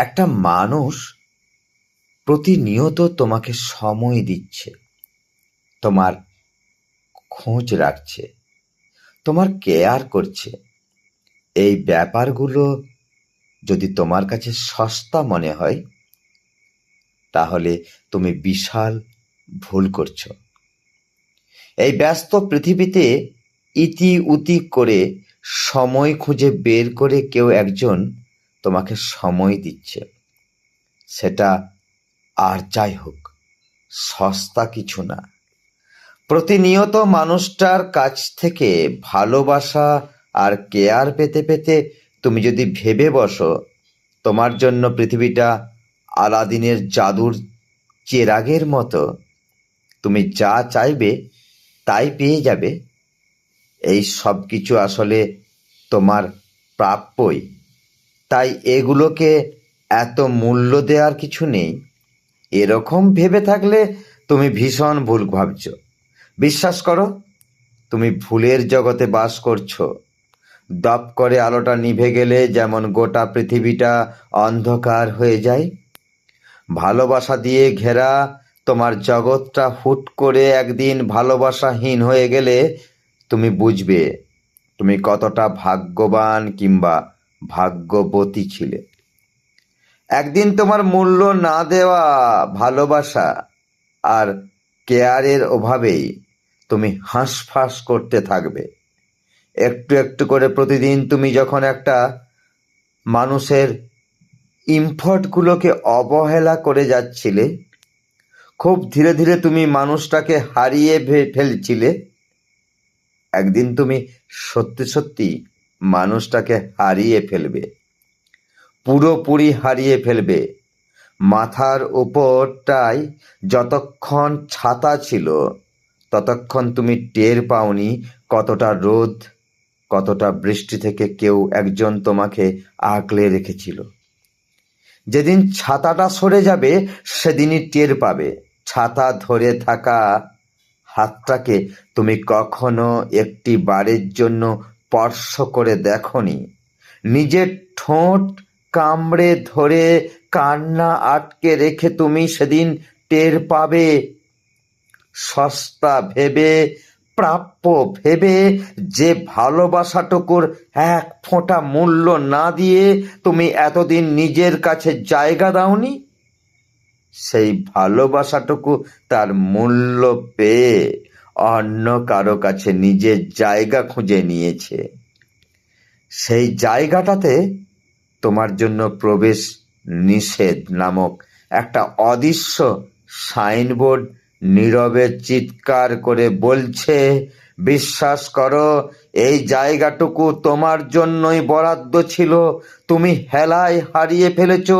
একটা মানুষ প্রতিনিয়ত তোমাকে সময় দিচ্ছে, তোমার খোঁজ রাখছে, তোমার কেয়ার করছে। এই ব্যাপারগুলো যদি তোমার কাছে সস্তা মনে হয়, তাহলে তুমি বিশাল ভুল করছ। এই ব্যস্ত পৃথিবীতে ইতি উতি করে সময় খুঁজে বের করে কেউ একজন তোমাকে সময় দিচ্ছে। সেটা আর যাই হোক, সস্তা কিছু না। প্রতিনিয়ত মানুষটার কাছ থেকে ভালোবাসা আর কেয়ার পেতে পেতে তুমি যদি ভেবে বসো, তোমার জন্য পৃথিবীটা আলাদিনের জাদুর চেরাগের মতো। তুমি যা চাইবে তাই পেয়ে যাবে। এই সব কিছু আসলে তোমার প্রাপ্যই। তাই এগুলোকে এত মূল্য দেওয়ার কিছু নেই। এরকম ভেবে থাকলে তুমি ভীষণ ভুল ভাবছ। বিশ্বাস করো, তুমি ভুলের জগতে বাস করছ। দপ করে আলোটা নিভে গেলে যেমন গোটা পৃথিবীটা অন্ধকার হয়ে যায়। ভালোবাসা দিয়ে ঘেরা তোমার জগৎটা হুট করে একদিন ভালোবাসাহীন হয়ে গেলে তুমি বুঝবে তুমি কতটা ভাগ্যবান কিংবা ভাগ্যবতী ছিলে। একদিন তোমার মূল্য না দেওয়া ভালোবাসা আর কেয়ারের অভাবেই তুমি হাঁসফাঁস করতে থাকবে। একটু একটু করে প্রতিদিন তুমি যখন একটা মানুষের ইমফর্টগুলোকে অবহেলা করে যাচ্ছিলে, খুব ধীরে ধীরে তুমি মানুষটাকে হারিয়ে ফেলছিলে। একদিন তুমি সত্যি সত্যি মানুষটাকে হারিয়ে ফেলবে, পুরোপুরি হারিয়ে ফেলবে। মাথার উপরটায় যতক্ষণ ছাতা ছিল, ততক্ষণ তুমি টের পাওনি কতটা রোদ, কতটা বৃষ্টি থেকে কেউ একজন তোমাকে আগলে রেখেছিল। যেদিন ছাতাটা সরে যাবে, সেদিনই টের পাবে। ছাতা ধরে থাকা হাতটাকে তুমি কখনো একটি বারের জন্য স্পর্শ করে দেখনি। নিজের ঠোঁট কামড়ে ধরে কান্না আটকে রেখে তুমি সেদিন টের পাবে। সস্তা ভেবে, প্রাপ্য ভেবে, যে ভালোবাসাটুকুর এক ফোঁটা মূল্য না দিয়ে তুমি এতদিন নিজের কাছে জায়গা দাওনি, সেই ভালোবাসাটুকু তার মূল্য পেয়ে অন্য কারও কাছে নিজের জায়গা খুঁজে নিয়েছে। সেই জায়গাটাতে তোমার জন্য প্রবেশ নিষেধ নামক একটা অদৃশ্য সাইনবোর্ড নীরবে চিৎকার করে বলছে, বিশ্বাস করো, এই জায়গাটুকু তোমার জন্যই বরাদ্দ ছিল। তুমি হেলায় হারিয়ে ফেলেছো।